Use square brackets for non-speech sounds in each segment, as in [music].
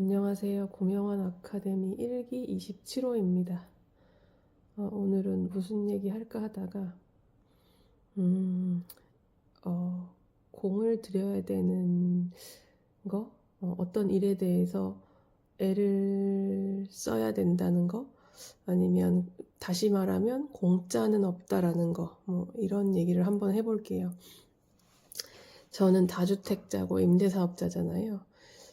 안녕하세요. 고명환 아카데미 1기 27호입니다. 어, 오늘은 무슨 얘기 할까 하다가, 음, 어, 공을 들여야 되는 거, 어, 어떤 일에 대해서 애를 써야 된다는 거, 아니면 다시 말하면 공짜는 없다라는 거, 뭐 이런 얘기를 한번 해볼게요. 저는 다주택자고 임대사업자잖아요.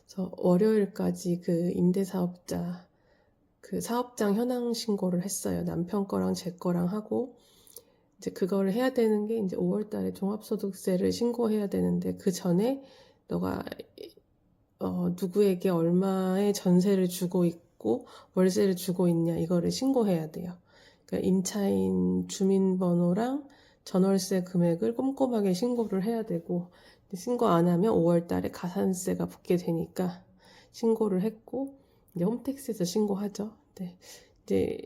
그래서 월요일까지 그 임대사업자 그 사업장 현황 신고를 했어요. 남편 거랑 제 거랑 하고 이제 그거를 해야 되는 게 이제 5월 달에 종합소득세를 신고해야 되는데 그 전에 너가 어 누구에게 얼마의 전세를 주고 있고 월세를 주고 있냐 이거를 신고해야 돼요. 그러니까 임차인 주민번호랑 전월세 금액을 꼼꼼하게 신고를 해야 되고 신고 안 하면 5월 달에 가산세가 붙게 되니까 신고를 했고 이제 홈택스에서 신고하죠. 네. 이제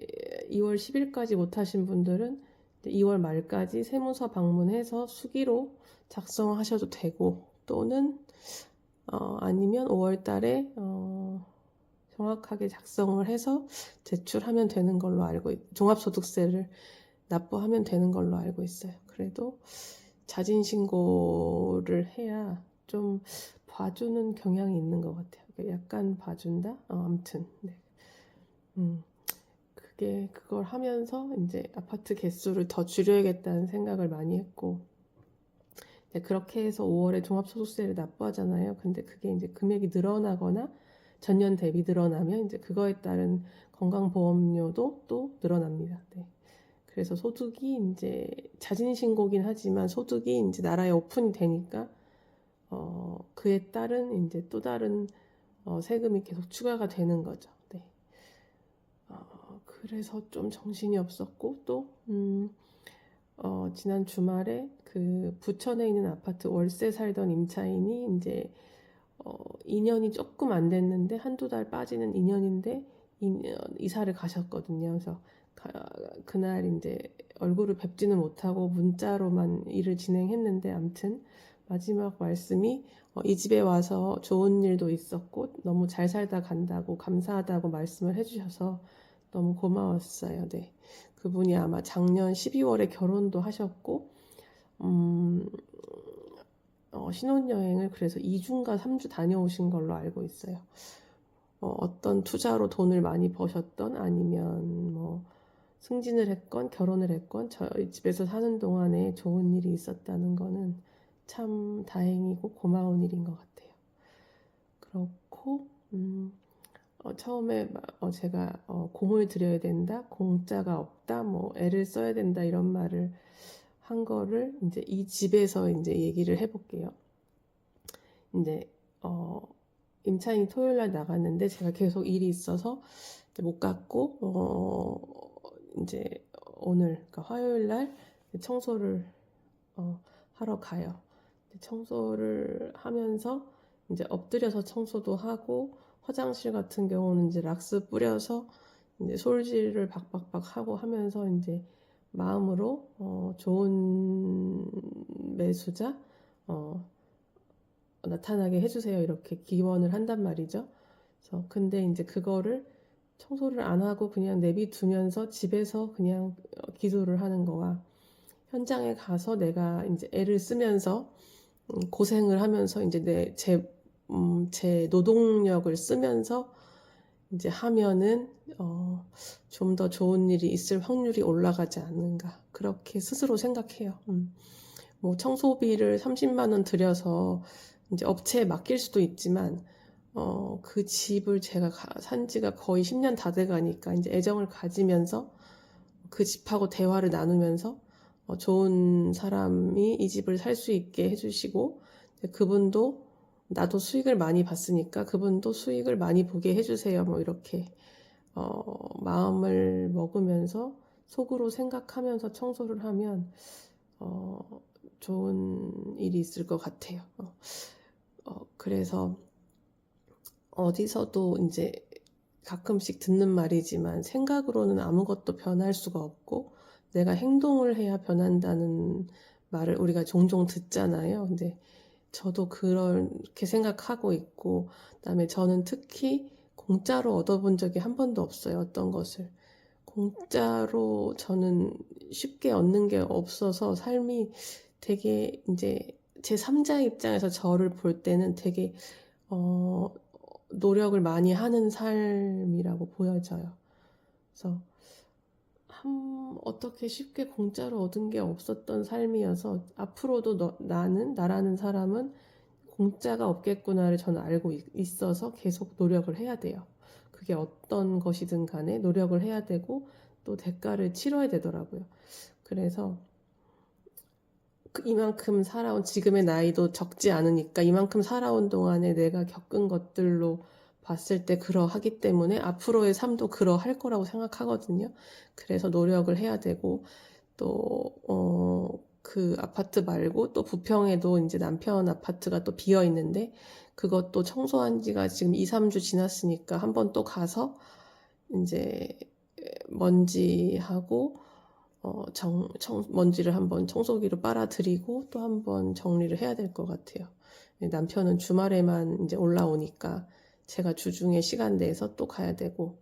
2월 10일까지 못 하신 분들은 2월 말까지 세무서 방문해서 수기로 작성하셔도 되고 또는 어, 아니면 5월 달에 어, 정확하게 작성을 해서 제출하면 되는 걸로 알고 있, 종합소득세를 납부하면 되는 걸로 알고 있어요. 그래도 자진 신고를 해야 좀 봐주는 경향이 있는 것 같아요. 그러니까 약간 봐준다? 어, 아무튼, 네. 음, 그게, 그걸 하면서 이제 아파트 개수를 더 줄여야겠다는 생각을 많이 했고, 네, 그렇게 해서 5월에 종합소득세를 납부하잖아요. 근데 그게 이제 금액이 늘어나거나 전년 대비 늘어나면 이제 그거에 따른 건강보험료도 또 늘어납니다. 네. 그래서 소득이 이제 자진 신고긴 하지만 소득이 이제 나라에 오픈이 되니까 어 그에 따른 이제 또 다른 어 세금이 계속 추가가 되는 거죠. 네. 어 그래서 좀 정신이 없었고 또 음, 어 지난 주말에 그 부천에 있는 아파트 월세 살던 임차인이 이제 어 2년이 조금 안 됐는데 한두 달 빠지는 2년인데 이사를 가셨거든요. 그래서 그날 이제 얼굴을 뵙지는 못하고 문자로만 일을 진행했는데 암튼 마지막 말씀이 어, 이 집에 와서 좋은 일도 있었고 너무 잘 살다 간다고 감사하다고 말씀을 해주셔서 너무 고마웠어요. 네. 그분이 아마 작년 12월에 결혼도 하셨고, 음, 어, 신혼여행을 그래서 2주인가 3주 다녀오신 걸로 알고 있어요. 어, 어떤 투자로 돈을 많이 버셨던 아니면 뭐 승진을 했건 결혼을 했건 저희 집에서 사는 동안에 좋은 일이 있었다는 거는 참 다행이고 고마운 일인 것 같아요. 그렇고 음, 어, 처음에 어, 제가 어, 공을 들여야 된다, 공짜가 없다, 뭐 애를 써야 된다 이런 말을 한 거를 이제 이 집에서 이제 얘기를 해볼게요. 이제 어, 임차인이 토요일 날 나갔는데 제가 계속 일이 있어서 못 갔고 어, 이제 오늘 그러니까 화요일 날 청소를 어, 하러 가요. 청소를 하면서 이제 엎드려서 청소도 하고 화장실 같은 경우는 이제 락스 뿌려서 이제 솔질을 박박박 하고 하면서 이제 마음으로 어, 좋은 매수자 어, 나타나게 해주세요 이렇게 기원을 한단 말이죠. 그래서 근데 이제 그거를 청소를 안 하고 그냥 내비두면서 집에서 그냥 어, 기도를 하는 거와 현장에 가서 내가 이제 애를 쓰면서 음, 고생을 하면서 이제 내, 제, 음, 제 노동력을 쓰면서 이제 하면은, 어, 좀 더 좋은 일이 있을 확률이 올라가지 않는가. 그렇게 스스로 생각해요. 음. 뭐 청소비를 30만 원 들여서 이제 업체에 맡길 수도 있지만, 어, 그 집을 제가 산 지가 거의 10년 다 돼가니까 이제 애정을 가지면서 그 집하고 대화를 나누면서 어, 좋은 사람이 이 집을 살 수 있게 해주시고 그분도 나도 수익을 많이 봤으니까 그분도 수익을 많이 보게 해주세요. 뭐 이렇게 어, 마음을 먹으면서 속으로 생각하면서 청소를 하면 어, 좋은 일이 있을 것 같아요. 어, 어 그래서 어디서도 이제 가끔씩 듣는 말이지만 생각으로는 아무것도 변할 수가 없고 내가 행동을 해야 변한다는 말을 우리가 종종 듣잖아요. 근데 저도 그렇게 생각하고 있고, 그다음에 저는 특히 공짜로 얻어본 적이 한 번도 없어요. 어떤 것을. 공짜로 저는 쉽게 얻는 게 없어서 삶이 되게 이제 제 3자 입장에서 저를 볼 때는 되게 어, 노력을 많이 하는 삶이라고 보여져요. 그래서 한, 어떻게 쉽게 공짜로 얻은 게 없었던 삶이어서 앞으로도 너- 나는 나라는 사람은 공짜가 없겠구나를 저는 알고 있- 있어서 계속 노력을 해야 돼요. 그게 어떤 것이든 간에 노력을 해야 되고 또 대가를 치러야 되더라고요. 그래서 그 이만큼 살아온 지금의 나이도 적지 않으니까 이만큼 살아온 동안에 내가 겪은 것들로 봤을 때 그러하기 때문에 앞으로의 삶도 그러할 거라고 생각하거든요. 그래서 노력을 해야 되고 또 어, 그 아파트 말고 또 부평에도 이제 남편 아파트가 또 비어 있는데 그것도 청소한 지가 지금 2, 3주 지났으니까 한번 또 가서 이제 먼지하고 어, 정, 청, 먼지를 한번 청소기로 빨아들이고 또 한번 정리를 해야 될 것 같아요. 남편은 주말에만 이제 올라오니까 제가 주중에 시간 내서 또 가야 되고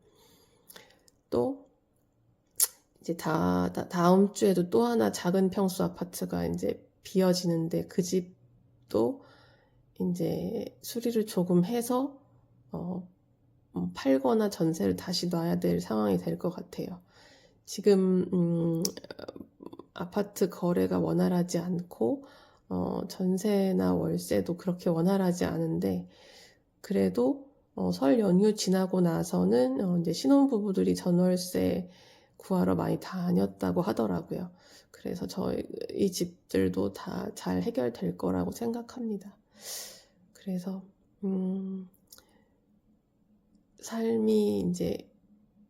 또 이제 다, 다 다 음 주에도 또 하나 작은 평수 아파트가 이제 비어지는데 그 집도 이제 수리를 조금 해서 어, 음, 팔거나 전세를 다시 놔야 될 상황이 될 것 같아요. 지금 음, 아파트 거래가 원활하지 않고 어, 전세나 월세도 그렇게 원활하지 않은데 그래도 어, 설 연휴 지나고 나서는 어, 이제 신혼부부들이 전월세 구하러 많이 다녔다고 하더라고요. 그래서 저희 이 집들도 다 잘 해결될 거라고 생각합니다. 그래서 음, 삶이 이제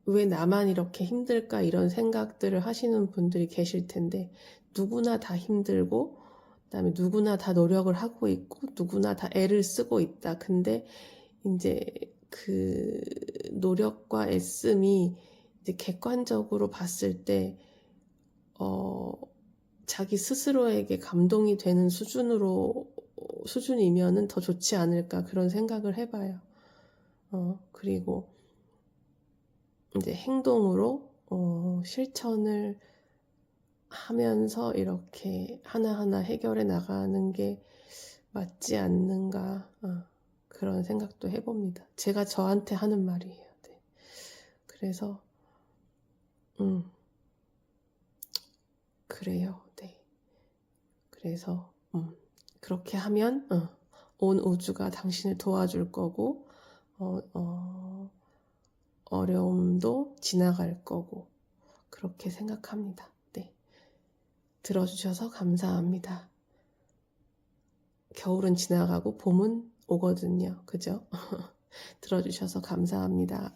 왜 나만 이렇게 힘들까 이런 생각들을 하시는 분들이 계실 텐데 누구나 다 힘들고 그다음에 누구나 다 노력을 하고 있고 누구나 다 애를 쓰고 있다. 근데 이제 그 노력과 애씀이 이제 객관적으로 봤을 때 어, 자기 스스로에게 감동이 되는 수준으로 수준이면은 더 좋지 않을까 그런 생각을 해봐요. 어, 그리고 이제 행동으로 어, 실천을 하면서 이렇게 하나하나 해결해 나가는 게 맞지 않는가 어, 그런 생각도 해봅니다. 제가 저한테 하는 말이에요. 네. 그래서 음 그래요. 네. 그래서 음, 그렇게 하면 어, 온 우주가 당신을 도와줄 거고 어, 어, 어려움도 지나갈 거고 그렇게 생각합니다. 네. 들어주셔서 감사합니다. 겨울은 지나가고 봄은 오거든요. 그죠? [laughs] 들어주셔서 감사합니다.